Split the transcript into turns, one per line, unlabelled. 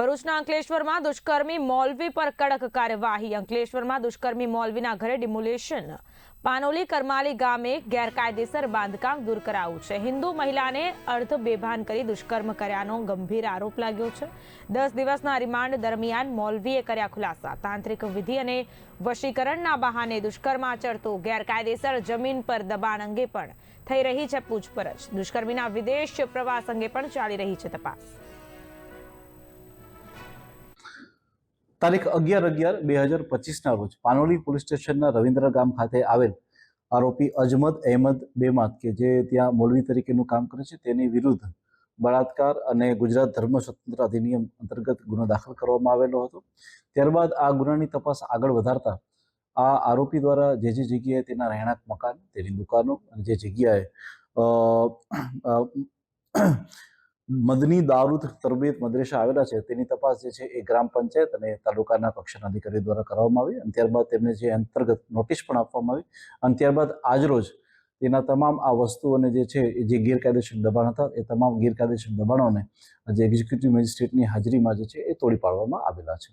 ભરૂચના અંકલેશ્વરમાં દુષ્કર્મી મોલવી પર કડક કાર્યવાહી. અંકલેશ્વરમાં દુષ્કર્મી મોલવીના ઘરે ડિમોલેશન. પાનોલી કરમાલી ગામે ગેરકાયદેસર બાંધકામ દૂર કરાયું છે. હિન્દુ મહિલાને અર્ધ બેભાન કરી દુષ્કર્મ કર્યાનો ગંભીર આરોપ લાગ્યો છે. દસ દિવસના રિમાન્ડ દરમિયાન મોલવીએ કર્યા ખુલાસા. તાંત્રિક વિધિ અને વશીકરણના બહાને દુષ્કર્મ આચરતો ગેરકાયદેસર જમીન પર દબાણ અંગે પણ થઈ રહી છે પૂછપરછ. દુષ્કર્મીના વિદેશ પ્રવાસ અંગે પણ ચાલી રહી છે તપાસ.
તારીખ અગિયાર અગિયાર બે હજાર પચીસના રોજ પાનોલી પોલીસ સ્ટેશનના રવિન્દ્ર ગામ ખાતે આવેલ આરોપી અજમદ અહેમદ બેમાત કે જે ત્યાં મોલવી તરીકેનું કામ કરે છે, તેની વિરુદ્ધ બળાત્કાર અને ગુજરાત ધર્મ સ્વતંત્ર અધિનિયમ અંતર્ગત ગુનો દાખલ કરવામાં આવેલો હતો. ત્યારબાદ આ ગુનાની તપાસ આગળ વધારતા આ આરોપી દ્વારા જે જે જગ્યાએ તેના રહેણાંક મકાન, તેની દુકાનો અને જે જગ્યાએ મદની દારૂદ તરબીયત મદ્રેસા આવેલા છે. તેની તપાસ જે છે એ ગ્રામ પંચાયત અને તાલુકાના કક્ષાના અધિકારી દ્વારા કરવામાં આવી અને ત્યારબાદ તેમને જે અંતર્ગત નોટિસ પણ આપવામાં આવી અને ત્યારબાદ આજરોજ તેના તમામ આ વસ્તુઓને જે છે જે ગેરકાયદેસર દબાણ હતા એ તમામ ગેરકાયદેસર દબાણોને જે એક્ઝિક્યુટિવ મેજિસ્ટ્રેટની હાજરીમાં જે છે એ તોડી પાડવામાં આવેલા છે.